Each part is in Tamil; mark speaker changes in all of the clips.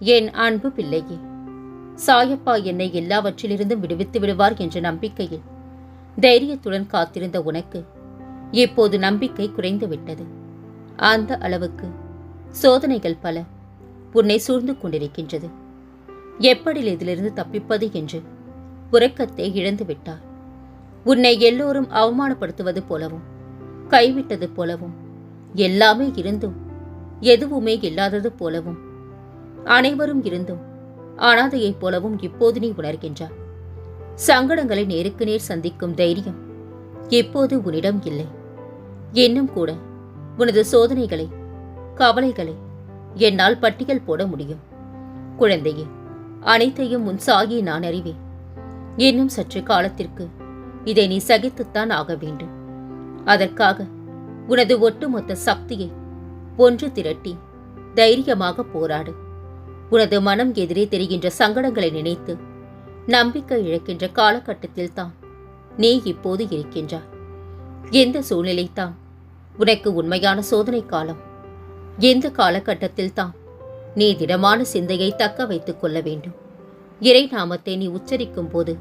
Speaker 1: என் அன்பு பிள்ளையே சாயப்பா என்னை எல்லாவற்றிலிருந்தும் விடுவித்து விடுவார் என்ற நம்பிக்கையில் தைரியத்துடன் காத்திருந்த உனக்கு இப்போது நம்பிக்கை குறைந்துவிட்டது. அந்த அளவுக்கு சோதனைகள் பல உன்னை சூழ்ந்து கொண்டிருக்கின்றது. எப்படி இதிலிருந்து தப்பிப்பது என்று உறக்கத்தை இழந்து விட்டார். உன்னை எல்லோரும் அவமானப்படுத்துவது போலவும் கைவிட்டது போலவும் எல்லாமே இருந்தும் எதுவுமே இல்லாதது போலவும் அனைவரும் இருந்தும் அனாதையைப் போலவும் இப்போது நீ உணர்கின்றாய். சங்கடங்களை நேருக்கு நேர் சந்திக்கும் தைரியம் இப்போது உன்னிடம் இல்லை. இன்னும் கூட உனது சோதனைகளை கவலைகளை என்னால் பட்டியல் போட முடியும். குழந்தையே அனைத்தையும் உன் சாகி நான் அறிவேன். இன்னும் சற்று காலத்திற்கு இதை நீ சகித்துத்தான் ஆக வேண்டும். அதற்காக உனது ஒட்டுமொத்த சக்தியை ஒன்று திரட்டி தைரியமாக போராடு. உனது மனம் எதிரே தெரிகின்ற சங்கடங்களை நினைத்து நம்பிக்கை இழக்கின்ற காலகட்டத்தில் தான் நீ இப்போது இருக்கின்றாய். எந்த சூழ்நிலை தான் உனக்கு உண்மையான சோதனை காலம். எந்த காலகட்டத்தில் தான் நீ திடமான சிந்தையை தக்க வைத்துக் கொள்ள வேண்டும். இறை நாமத்தை நீ உச்சரிக்கும் போது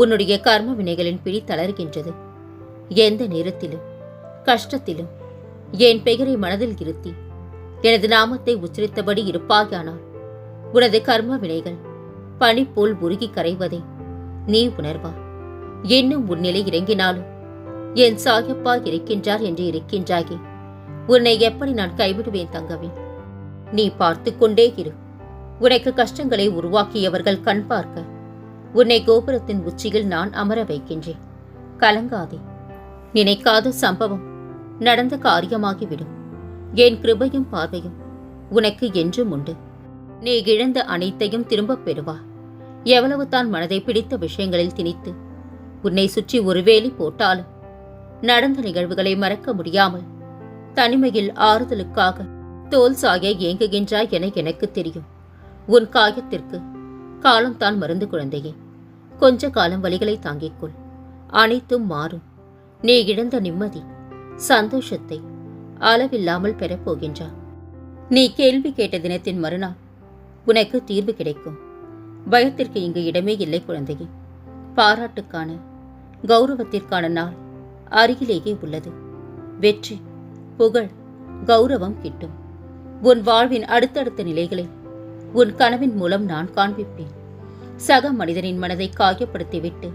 Speaker 1: உன்னுடைய கர்ம வினைகளின் பிடி தளர்கின்றது. எந்த நேரத்திலும் கஷ்டத்திலும் என் பெயரை மனதில் இருத்தி எனது நாமத்தை உச்சரித்தபடி இருப்பாயானால் உனது கர்ம வினைகள் பனி போல் உருகி கரைவதை நீ உணர்வா. இன்னும் உன்னிலை இறங்கினாலும் என் சாயப்பா இருக்கின்றார் என்று இருக்கின்றாயே. உன்னை எப்படி நான் கைவிடுவேன் தங்கவே? நீ பார்த்து கொண்டே இரு. உனக்கு கஷ்டங்களை உருவாக்கியவர்கள் கண் பார்க்க. உன்னை கோபுரத்தின் உச்சியில் நான் அமர வைக்கின்றேன். கலங்காதே. நினைக்காத சம்பவம் நடந்த காரியமாகிவிடும். என் கிருபையும் பார்வையும் உனக்கு என்றும் உண்டு. நீ இழந்த அனைத்தையும் திரும்பப் பெறுவா. எவ்வளவு தான் மனதை பிடித்த விஷயங்களில் திணித்து உன்னை சுற்றி ஒரு போட்டாலும் நடந்த நிகழ்வுகளை மறக்க முடியாமல் தனிமையில் ஆறுதலுக்காக தோல் சாய ஏங்குகின்றாய் என எனக்கு தெரியும். உன் காயத்திற்கு காலம்தான் மருந்து குழந்தையே. கொஞ்ச காலம் வழிகளை தாங்கிக்கொள் அனைத்தும் மாறும். நீ இழந்த நிம்மதி சந்தோஷத்தை அளவில்லாமல் பெறப்போகின்றாய் நீ கேள்வி கேட்ட தினத்தின் மறுநாள் உனக்கு தீர்வு கிடைக்கும். பயத்திற்கு இங்கு இடமே இல்லை குழந்தையே. பாராட்டுக்கான கௌரவத்திற்கான நாள் அருகிலேயே உள்ளது. வெற்றி புகழ் கௌரவம் கிட்டும். உன் வாழ்வின் அடுத்தடுத்த நிலைகளை உன் கனவின் மூலம் நான் காண்பிப்பேன். சக மனிதனின் மனதை காயப்படுத்திவிட்டு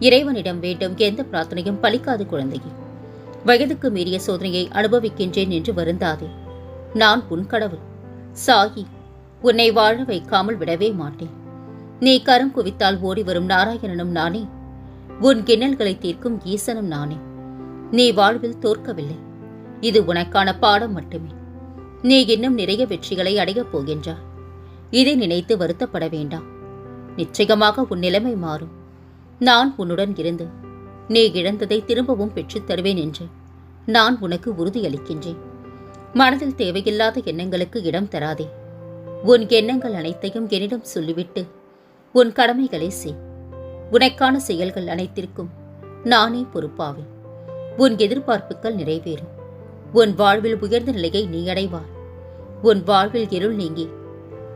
Speaker 1: இறைவனிடம் வேண்டும் எந்த பிரார்த்தனையும் பலிக்காது குழந்தையே. வயதுக்கு மீறிய சோதனையை அனுபவிக்கின்றேன் என்று வருந்தாதே. நான் உன் கடவுள் சாயி உன்னை வாழ வைக்காமல் விடவே மாட்டேன். நீ கரம் குவித்தால் ஓடி வரும் நாராயணனும் நானே. உன் கிண்ணல்களை தீர்க்கும் ஈசனும் நானே. நீ வாழ்வில் தோற்கவில்லை. இது உனக்கான பாடம் மட்டுமே. நீ இன்னும் நிறைய வெற்றிகளை அடையப் போகின்றாய். இதை நினைத்து வருத்தப்பட வேண்டாம். நிச்சயமாக உன் நிலைமை மாறும். நான் உன்னுடன் இருந்து நீ இழந்ததை திரும்பவும் பெற்றுத் தருவேன் என்று நான் உனக்கு உறுதியளிக்கின்றேன். மனதில் தேவையில்லாத எண்ணங்களுக்கு இடம் தராதே. உன் எண்ணங்கள் அனைத்தையும் என்னிடம் சொல்லிவிட்டு உன் கடமைகளை செய். உனக்கான செயல்கள் அனைத்திற்கும் நானே பொறுப்பாவேன். உன் எதிர்பார்ப்புகள் நிறைவேறும். உன் வாழ்வில் உயர்ந்த நிலையை நீ அடைவாய். உன் வாழ்வில் இருள் நீங்கி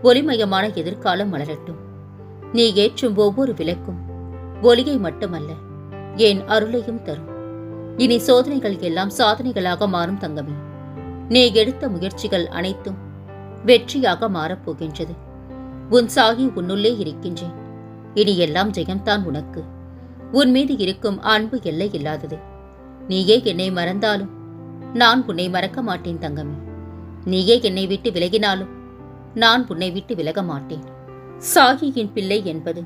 Speaker 1: ஒளிமயமான எதிர்காலம் மலரட்டும். நீ ஏற்றும் ஒவ்வொரு விளக்கும் ஒளியை மட்டுமல்ல என் அருளையும் தரும். இனி சோதனைகள் எல்லாம் சாதனைகளாக மாறும் தங்கமே. நீ எடுத்த முயற்சிகள் அனைத்தும் வெற்றியாக மாறப்போகின்றது. உன் சாகி உன்னுள்ளே இருக்கின்றேன். இனி எல்லாம் ஜெயம்தான் உனக்கு. உன் மீது இருக்கும் அன்பு எல்லை இல்லாதது நீயே என்னை மறந்தாலும் நான் உன்னை மறக்க மாட்டேன் தங்கமே. நீயே என்னை விட்டு விலகினாலும் நான் உன்னை விட்டு விலக மாட்டேன். சாகியின் பிள்ளை என்பது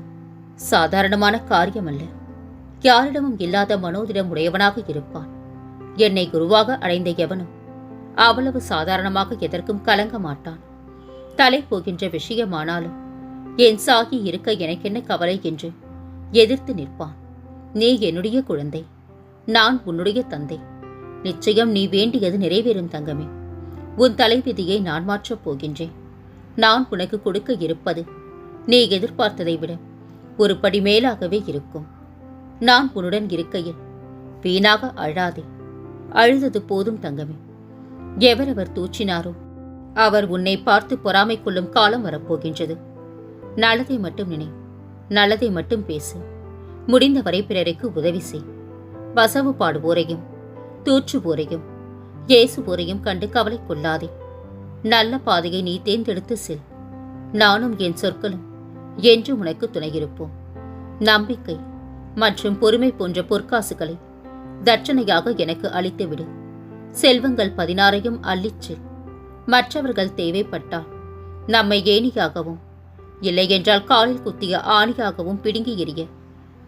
Speaker 1: சாதாரணமான காரியம் அல்ல யாரிடமும் இல்லாத மனோதிடம் உடையவனாக இருப்பான். என்னை குருவாக அடைந்த எவனும் அவ்வளவு சாதாரணமாக எதற்கும் கலங்க மாட்டான். தலை போகின்ற விஷயமானாலும் என் சாகி இருக்க எனக்கென்ன கவலை? என்று எதிர்த்து நிற்பான். நீ என்னுடைய குழந்தை. நான் உன்னுடைய தந்தை. நிச்சயம் நீ வேண்டியது நிறைவேறும் தங்கமே. உன் தலைவிதியை நான் மாற்றப் போகின்றேன். நான் உனக்கு கொடுக்க இருப்பது நீ எதிர்பார்த்ததை விட ஒரு படி மேலாகவே இருக்கும். நான் உன்னுடன் இருக்கையில் வீணாக அழாதே. அழுதது போதும் தங்கமே. எவரவர் தூற்றினாரோ? அவர் உன்னை பார்த்து பொறாமை கொள்ளும் காலம் வரப்போகின்றது. நல்லதை மட்டும் நினை நல்லதை மட்டும் பேசு. முடிந்தவரை பிறருக்கு உதவி செய். வசவு பாடுவோரையும் தூற்றுவோரையும் இயேசுவோரையும் கண்டு கவலை கொள்ளாதே. நல்ல பாதையை நீ தேர்ந்தெடுத்து செல். நானும் என் சொற்களும் என்றும் உனக்கு துணையிருப்போம். நம்பிக்கை மற்றும் பொறுமை போன்ற பொற்காசுகளை தட்சணையாக எனக்கு அளித்துவிடு. செல்வங்கள் பதினாறையும் அள்ளிச்சு மற்றவர்கள் தேவைப்பட்டால் நம்மை ஏணியாகவும் இல்லையென்றால் காலில் குத்திய ஆணியாகவும் பிடுங்கி எறிய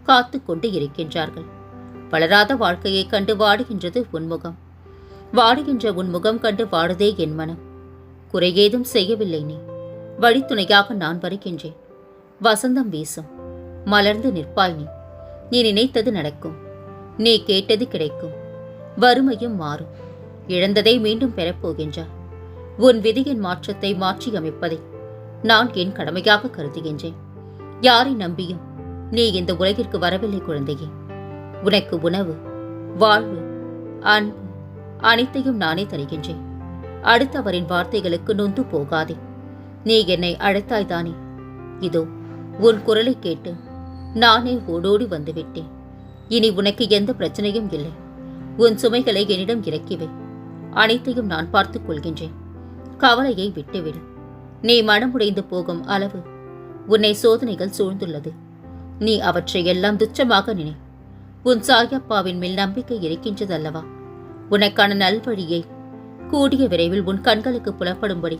Speaker 1: காத்து கொண்டு இருக்கின்றார்கள். வளராத வாழ்க்கையைக் கண்டு வாடுகின்றது உன்முகம். வாடுகின்ற உன் முகம் கண்டு வாடுதே என் மனம். குறையேதும் செய்யவில்லை நீ. வழித்துணையாக நான் வருகின்றேன். வசந்தம் வீசும். மலர்ந்து நிற்பாய் நீ. நீ நினைத்தது நடக்கும். நீ கேட்டது கிடைக்கும். வறுமையும் மாறும். இழந்ததை மீண்டும் பெறப்போகின்றார் உன் விதியின் மாற்றத்தை மாற்றி அமைப்பதை நான் என் கடமையாக கருதுகின்றேன். யாரை நம்பியும் நீ இந்த உலகிற்கு வரவில்லை குழந்தையே. உனக்கு உணவு வாழ்வு அன்பு அனைத்தையும் நானே தருகின்றேன். அடுத்தவரின் வார்த்தைகளுக்கு நொந்து போகாதே. நீ என்னை அழைத்தாய்தானே இதோ உன் குரலை கேட்டு நானே ஓடோடி வந்துவிட்டேன். இனி உனக்கு எந்த பிரச்சனையும் இல்லை. உன் சுமைகளை என்னிடம் இறக்கிவை அனைத்தையும் நான் பார்த்துக் கொள்கின்றேன். கவலையை விட்டுவிடு. நீ மனமுடைந்து போகும் அளவு உன்னை சோதனைகள் சூழ்ந்துள்ளது. நீ அவற்றை எல்லாம் துச்சமாக நினை. உன் சாயப்பாவின் மேல் நம்பிக்கை இருக்கின்றதல்லவா? உனக்கான நல்வழியை கூடிய விரைவில் உன் கண்களுக்கு புலப்படும்படி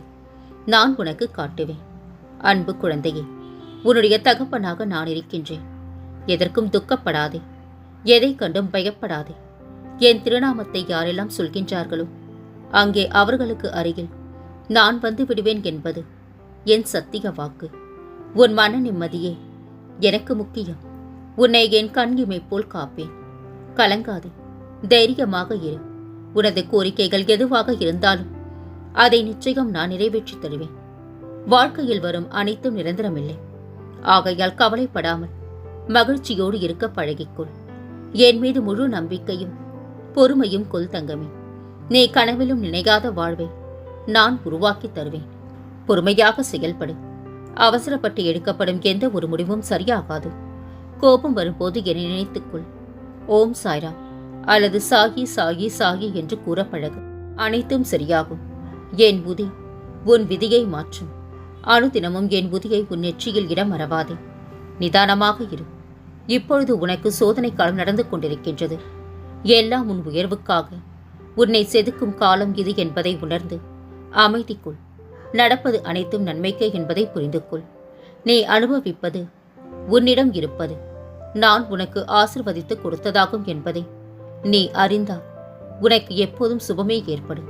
Speaker 1: நான் உனக்கு காட்டுவேன். அன்பு குழந்தையே உன்னுடைய தகப்பனாக நான் இருக்கின்றேன். எதற்கும் துக்கப்படாதே. எதை கண்டும் பயப்படாதே. என் திருநாமத்தை யாரெல்லாம் சொல்கின்றார்களோ அங்கே அவர்களுக்கு அருகில் நான் வந்து விடுவேன் என்பது என் சத்திய வாக்கு. உன் மன நிம்மதியே எனக்கு முக்கியம். உன்னை என் கண்ணிமை போல் காப்பேன். கலங்காதே தைரியமாக இரு. உனது கோரிக்கைகள் எதுவாக இருந்தாலும் அதை நிச்சயம் நான் நிறைவேற்றித் தருவேன். வாழ்க்கையில் வரும் அனைத்தும் நிரந்தரமில்லை. ஆகையால் கவலைப்படாமல் மகிழ்ச்சியோடு இருக்க பழகிக்கொள். என் மீது முழு நம்பிக்கையும் பொறுமையும் கொள் தங்கமே. நீ கனவிலும் நினைக்காத வாழ்வை நான் உருவாக்கித் தருவேன். பொறுமையாக செயல்படு. அவசரப்பட்டு எடுக்கப்படும் எந்த ஒரு முடிவும் சரியாகாது. கோபம் வரும்போது என்னை நினைத்துக்கொள் ஓம் சாய்ரா. அல்லது சாகி சாகி சாகி என்று கூற பழகு அனைத்தும் சரியாகும். என் புதி உன் விதியை மாற்றும். அனுதினமும் என் புதியை உன் நெற்றியில் இடம் மறவாதே நிதானமாக இரு. இப்பொழுது உனக்கு சோதனை காலம் நடந்து கொண்டிருக்கின்றது. எல்லாம் உன் உயர்வுக்காக. உன்னை செதுக்கும் காலம் இது என்பதை உணர்ந்து அமைதிக்குள் நடப்பது அனைத்தும் நன்மைக்கே என்பதை புரிந்து கொள் நீ அனுபவிப்பது உன்னிடம் இருப்பது நான் உனக்கு ஆசிர்வதித்து கொடுத்ததாகும் என்பதை நீ அறிந்தால் உனக்கு எப்போதும் சுபமே ஏற்படும்.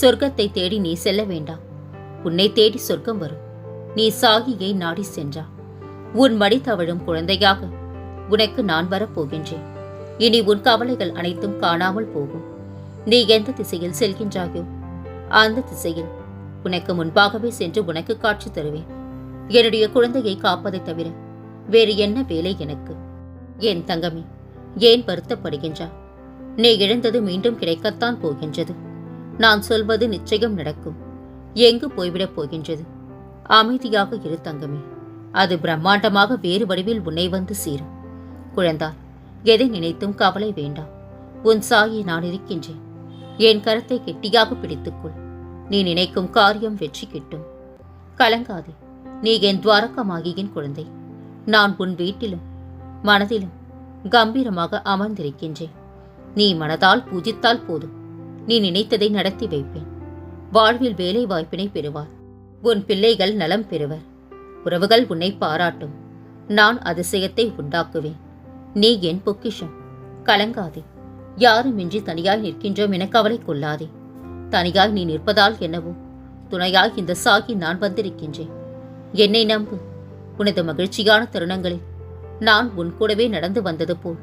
Speaker 1: சொர்க்கத்தை தேடி நீ செல்ல வேண்டாம். உன்னை தேடி சொர்க்கம் வரும். நீ சாகியை நாடி சென்றா உன் மடி தவழும் குழந்தையாக உனக்கு நான் வரப்போகின்றேன். இனி உன் கவலைகள் அனைத்தும் காணாமல் போகும். நீ எந்த திசையில் செல்கின்றாயோ அந்த திசையில் உனக்கு முன்பாகவே சென்று உனக்கு காட்சி தருவேன். என்னுடைய குழந்தையை காப்பதைத் தவிர வேறு என்ன வேலை எனக்கு? என் தங்கமே ஏன் வருத்தப்படுகின்றா? நீ இழந்தது மீண்டும் கிடைக்கத்தான் போகின்றது. நான் சொல்வது நிச்சயம் நடக்கும். எங்கு போய்விடப் போகின்றது? அமைதியாக இரு தங்கமே. அது பிரம்மாண்டமாக வேறு வடிவில் உன்னை வந்து சேரும். குழந்தாய் எதை நினைத்தும் கவலை வேண்டாம். உன் சாயை நான் இருக்கின்றேன். என் கரத்தை கெட்டியாக பிடித்துக்கொள். நீ நினைக்கும் காரியம் வெற்றி கிட்டும். கலங்காதே. நீ என் துவாரகமாகியின் குழந்தை. நான் உன் வீட்டிலும் மனதிலும் கம்பீரமாக அமர்ந்திருக்கின்றேன். நீ மனதால் பூஜித்தால் போதும். நீ நினைத்ததை நடத்தி வைப்பேன். வாழ்வில் வேலை வாய்ப்பினை பெறுவார். உன் பிள்ளைகள் நலம் பெறுவர். உறவுகள் உன்னை பாராட்டும். நான் அதிசயத்தை உண்டாக்குவேன். நீ என் பொக்கிஷம். கலங்காதே. யாருமின்றி தனியாய் நிற்கின்றோம் என கவலை கொள்ளாதே. தனியாய் நீ நிற்பதால் என்னவோ? துணையாய் இந்த சாகி நான் வந்திருக்கின்றேன். என்னை நம்பு. உனது மகிழ்ச்சியான தருணங்களில் நான் உன் கூடவே நடந்து வந்தது போல்.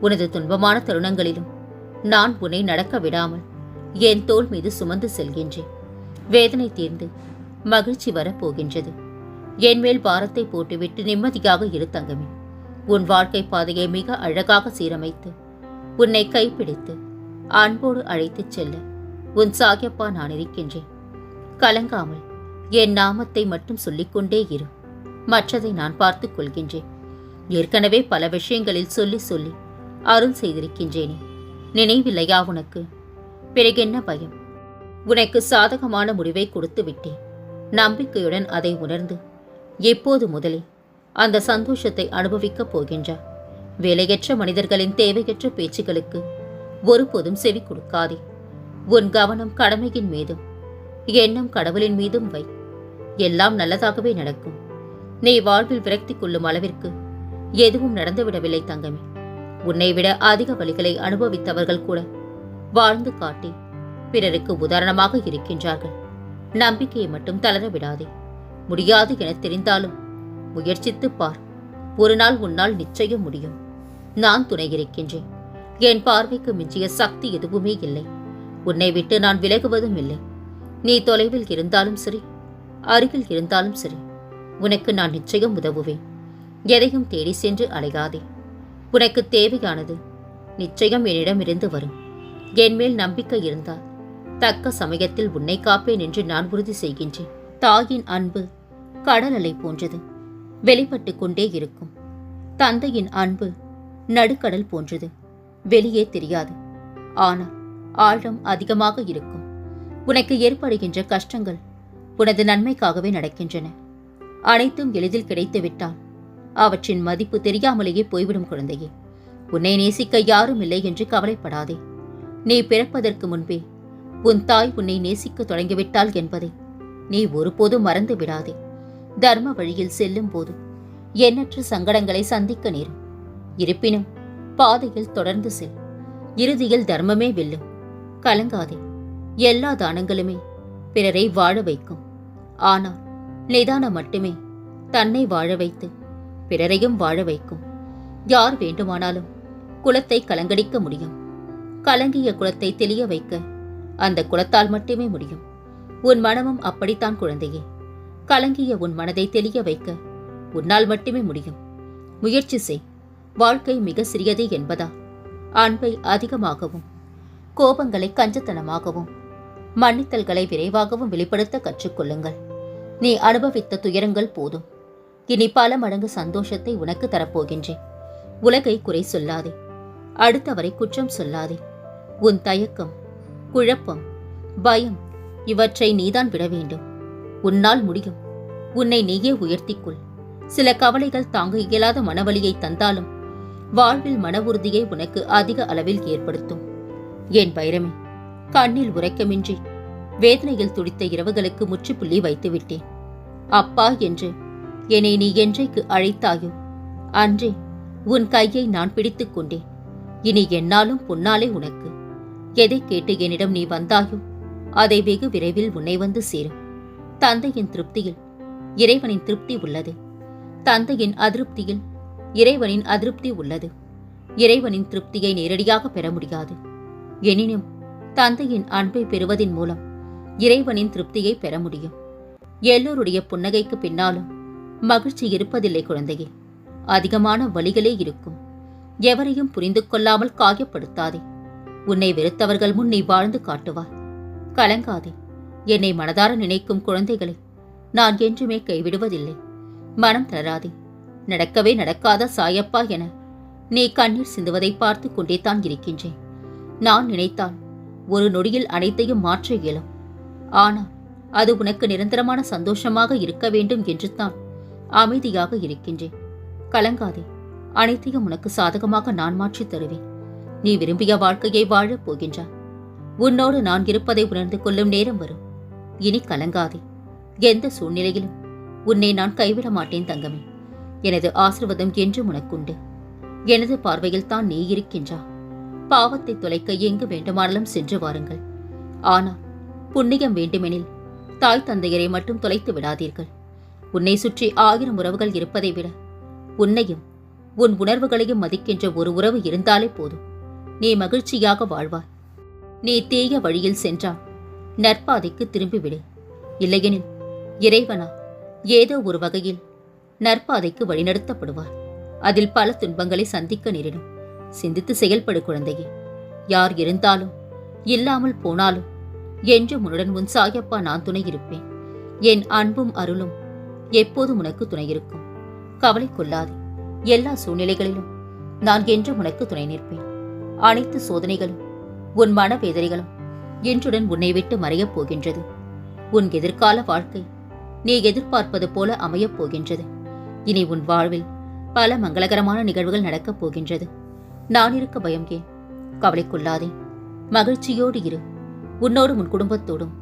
Speaker 1: உனது துன்பமான தருணங்களிலும் நான் உன்னை நடக்க விடாமல் என் தோள் மீது சுமந்து செல்கின்றேன். வேதனை தீர்ந்து மகிழ்ச்சி வரப்போகின்றது. என் மேல் பாரத்தை போட்டுவிட்டு நிம்மதியாக இரு தங்கமே. உன் வாழ்க்கை பாதையை மிக அழகாக சீரமைத்து உன்னை கைப்பிடித்து அன்போடு அழைத்துச் செல்ல உன் சாகியப்பா நான் இருக்கின்றேன். கலங்காமல் என் நாமத்தை மட்டும் சொல்லிக்கொண்டே இரு. மற்றதை நான் பார்த்துக் கொள்கின்றேன். ஏற்கனவே பல விஷயங்களில் சொல்லி சொல்லி அருள் செய்திருக்கின்றேனே. நினைவில்லையா உனக்கு? பிறகென்ன பயம்? உனக்கு சாதகமான முடிவை கொடுத்து விட்டேன். நம்பிக்கையுடன் அதை உணர்ந்து எப்போது முதலே அந்த சந்தோஷத்தை அனுபவிக்கப் போகின்றார் வேலையற்ற மனிதர்களின் தேவையற்ற பேச்சுகளுக்கு ஒருபோதும் செவி கொடுக்காதே. உன் கவனம் கடமையின் மீதும் எண்ணம் கடவுளின் மீதும் வை. எல்லாம் நல்லதாகவே நடக்கும். நீ வாழ்வில் விரக்தி கொள்ளும் அளவிற்கு எதுவும் நடந்துவிடவில்லை தங்கமே. உன்னை விட அதிக வழிகளை அனுபவித்தவர்கள் கூட வாழ்ந்து காட்டி பிறருக்கு உதாரணமாக இருக்கின்றார்கள். நம்பிக்கையை மட்டும் தளர விடாதே. முடியாது என தெரிந்தாலும் முயற்சித்துப் பார். ஒரு நாள் உன்னால் நிச்சயம் முடியும். நான் துணை இருக்கின்றேன் என் பார்வைக்கு மிஞ்சிய சக்தி எதுவுமே இல்லை. உன்னை விட்டு நான் விலகுவதும் இல்லை. நீ தொலைவில் இருந்தாலும் சரி அருகில் இருந்தாலும் சரி உனக்கு நான் நிச்சயம் உதவுவேன். எதையும் தேடி சென்று அலையாதே. உனக்கு தேவையானது நிச்சயம் என்னிடமிருந்து வரும். என் மேல் நம்பிக்கை இருந்தால் தக்க சமயத்தில் உன்னை காப்பேன் என்று நான் உறுதி செய்கின்றேன். தாயின் அன்பு கடல் அலை போன்றது. வெளிப்பட்டு கொண்டே இருக்கும். தந்தையின் அன்பு நடுக்கடல் போன்றது. வெளியே தெரியாது. ஆனால் ஆழம் அதிகமாக இருக்கும். உனக்கு ஏற்படுகின்ற கஷ்டங்கள் உனது நன்மைக்காகவே நடக்கின்றன. அனைத்தும் எளிதில் கிடைத்துவிட்டால் அவற்றின் மதிப்பு தெரியாமலேயே போய்விடும் குழந்தையே. உன்னை நேசிக்க யாரும் இல்லை என்று கவலைப்படாதே. நீ பிறப்பதற்கு முன்பே உன் தாய் உன்னை நேசிக்க தொடங்கிவிட்டாள் என்பதை நீ ஒருபோதும் மறந்து விடாதே தர்ம வழியில் செல்லும் போது எண்ணற்ற சங்கடங்களை சந்திக்க நேரும். இருப்பினும் பாதையில் தொடர்ந்து செல். இறுதியில் தர்மமே வெல்லும். கலங்காதே. எல்லா தானங்களுமே பிறரை வாழ வைக்கும். ஆனால் நிதானம் மட்டுமே தன்னை வாழ வைத்து பிறரையும் வாழ வைக்கும். யார் வேண்டுமானாலும் குலத்தை கலங்கடிக்க முடியும். கலங்கிய குலத்தை தெளிய வைக்க அந்த குலத்தால் மட்டுமே முடியும். உன் மனமும் அப்படித்தான் குழந்தையே. கலங்கிய உன் மனதை தெளிய வைக்க உன்னால் மட்டுமே முடியும். முயற்சி செய். வாழ்க்கை மிக சிறியது என்பதா? அன்பை அதிகமாகவும் கோபங்களை கஞ்சத்தனமாகவும் மன்னித்தல்களை விரைவாகவும் வெளிப்படுத்த கற்றுக்கொள்ளுங்கள். நீ அனுபவித்த துயரங்கள் போதும். இனி பல மடங்கு சந்தோஷத்தை உனக்கு தரப்போகின்றேன். உலகை குறை சொல்லாதே. அடுத்தவரை குற்றம் சொல்லாதே. உன் தயக்கம் குழப்பம் பயம் இவற்றை நீதான் விட வேண்டும். உன்னால் முடியும். உன்னை நீயே உயர்த்திக்கொள் சில கவலைகள் தாங்க இயலாத மனவலியை தந்தாலும் வாழ்வில் மன உறுதியை உனக்கு அதிக அளவில் ஏற்படுத்தும். என் பைரமி கண்ணில் உறக்கமின்றி வேதனையில் துடித்த இரவுகளுக்கு முற்றுப்புள்ளி வைத்துவிட்டேன். அப்பா என்று என்னை நீ என்றைக்கு அழைத்தாயோ அன்றே உன் கையை நான் பிடித்துக் கொண்டேன். இனி என்னாலும் பொன்னாலே உனக்கு. எதை கேட்டு என்னிடம் நீ வந்தாயோ அதை வெகு விரைவில் உன்னை வந்து சேரும். தந்தையின் திருப்தியில் இறைவனின் திருப்தி உள்ளது. தந்தையின் அதிருப்தியில் இறைவனின் அதிருப்தி உள்ளது. இறைவனின் திருப்தியை நேரடியாக பெற முடியாது. எனினும் தந்தையின் அன்பை பெறுவதின் மூலம் இறைவனின் திருப்தியை பெற முடியும். எல்லோருடைய புன்னகைக்கு பின்னாலும் மகிழ்ச்சி இருப்பதில்லை குழந்தையே. அதிகமான வழிகளே இருக்கும். எவரையும் புரிந்து கொள்ளாமல் காயப்படுத்தாதே. உன்னை வெறுத்தவர்கள் முன் நீ வாழ்ந்து காட்டுவாய். கலங்காதே. என்னை மனதார நினைக்கும் குழந்தைகளை நான் என்றுமே கைவிடுவதில்லை. மனம் தளராதே. நடக்கவே நடக்காத சாயப்பா என நீ கண்ணீர் சிந்துவதை பார்த்து கொண்டே தான் இருக்கின்றேன். நான் நினைத்தால் ஒரு நொடியில் அனைத்தையும் மாற்ற இயலும். ஆனால் அது உனக்கு நிரந்தரமான சந்தோஷமாக இருக்க வேண்டும் என்று தான் அமைதியாக இருக்கின்றேன். கலங்காதே அனைத்தையும் உனக்கு சாதகமாக நான் மாற்றித் தருவேன். நீ விரும்பிய வாழ்க்கையை வாழப் போகின்றாய். உன்னோடு நான் இருப்பதை உணர்ந்து கொள்ளும் நேரம் வரும். இனி கலங்காதே. எந்த சூழ்நிலையிலும் உன்னை நான் கைவிட மாட்டேன் தங்கமே. எனது ஆசிர்வாதம் என்றும் உனக்குண்டு. எனது பார்வையில் தான் நீ இருக்கின்றா. பாவத்தை தொலைக்க எங்கு வேண்டுமானாலும் சென்று வாருங்கள். ஆனால் புண்ணியம் வேண்டுமெனில் தாய் தந்தையரை மட்டும் தொலைத்து விடாதீர்கள். உன்னை சுற்றி ஆயிரம் உறவுகள் இருப்பதை விட உன்னையும் உன் உணர்வுகளையும் மதிக்கின்ற ஒரு உறவு இருந்தாலே போதும். நீ மகிழ்ச்சியாக வாழ்வாய். நீ தீய வழியில் சென்றால் நற்பாதைக்கு திரும்பிவிடு. இல்லையெனில் இறைவனா ஏதோ ஒரு வகையில் நற்பாதைக்கு வழிநடத்தப்படுவார். அதில் பல துன்பங்களை சந்திக்க நேரிடும். சிந்தித்து செயல்படு குழந்தையே. யார் இருந்தாலும் இல்லாமல் போனாலும் என்றும் உன்னுடன் உன் சாயப்பா நான் துணை இருப்பேன். என் அன்பும் அருளும் எப்போதும் உனக்கு துணை இருக்கும். கவலை கொள்ளாதே. எல்லா சூழ்நிலைகளிலும் நான் என்றும் உனக்கு துணை நிற்பேன். அனைத்து சோதனைகளும் உன் மனவேதனைகளும் என்றுடன் உன்னை விட்டு மறையப் போகின்றது. உன் எதிர்கால வாழ்க்கை நீ எதிர்பார்ப்பது போல அமையப் போகின்றது. இனி உன் வாழ்வில் பல மங்களகரமான நிகழ்வுகள் நடக்கப் போகின்றது. நான் இருக்க பயம் ஏன்? கவலைக்குள்ளாதே மகிழ்ச்சியோடு இரு. உன்னோடும் உன் குடும்பத்தோடும்.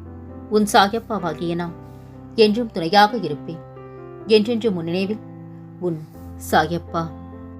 Speaker 1: உன் சாயப்பாவாகிய நான் என்றும் துணையாக இருப்பேன். என்றென்றும் உன் நினைவில் உன் சாயப்பா